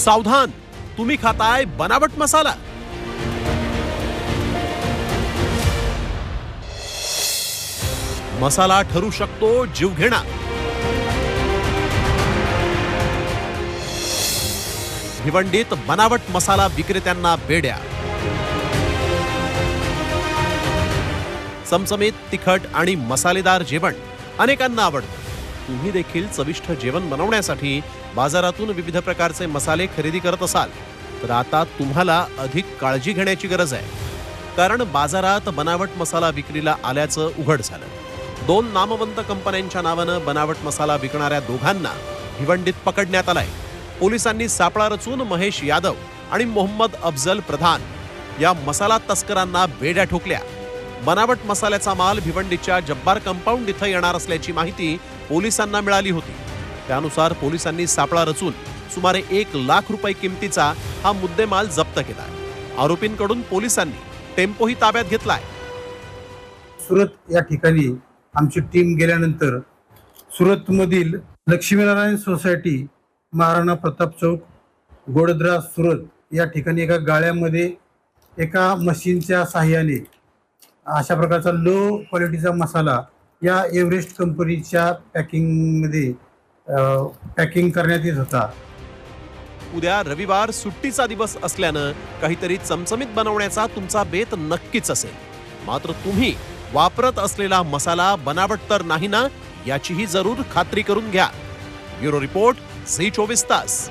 सावधान. तुम्ही खाताय बनावट मसाला. मसाला ठरू शकतो जीवघेणा. भिवंडीत बनावट मसाला विक्रेत्यांना बेड्या. चमचमीत तिखट आणि मसालेदार जेवण अनेकांना आवडतं. तुम्ही देखील चविष्ट जेवण बनवण्यासाठी बाजारातून विविध प्रकारचे मसाले खरेदी करत असाल तर आता तुम्हाला अधिक काळजी घेण्याची गरज आहे. कारण बाजारात बनावट मसाला विक्रीला आल्याचं उघड झालं. दोन नामवंत कंपन्यांच्या नावानं बनावट मसाला विकणाऱ्या दोघांना भिवंडीत पकडण्यात आलाय. पोलिसांनी सापळा रचून महेश यादव आणि मोहम्मद अफजल प्रधान या मसाला तस्करांना बेड्या ठोकल्या. बनावट मसाल्याचा माल भिवंडीच्या जब्बार कंपाऊंड इथं येणार असल्याची माहिती पोलिसांना मिळाली होती. त्यानुसार पोलिसांनी सापळा रचून सुमारे एक लाख रुपये किमतीचा हा मुद्देमाल जप्त केला आरोपींकडून पोलिसांनी टेम्पोही ताब्यात घेतलाय. सुरत या ठिकाणी आमची टीम गेल्यानंतर सुरतमधील लक्ष्मीनारायण सोसायटी महाराणा प्रताप चौक गोडद्रा सुरत या ठिकाणी एका गाळ्यामध्ये एका मशीनच्या साह्याने अशा प्रकारचा लो क्वालिटीचा मसाला या एव्हरेस्ट कंपनीच्या पॅकिंगमध्ये पॅकिंग करण्यात येत होता. उद्या रविवार सुट्टीचा दिवस असल्यानं काहीतरी चमचमीत बनवण्याचा तुमचा बेत नक्कीच असेल. मात्र तुम्ही वापरत असलेला मसाला बनावट तर नाही ना याचीही जरूर खात्री करून घ्या. ब्युरो रिपोर्ट झी चोवीस तास.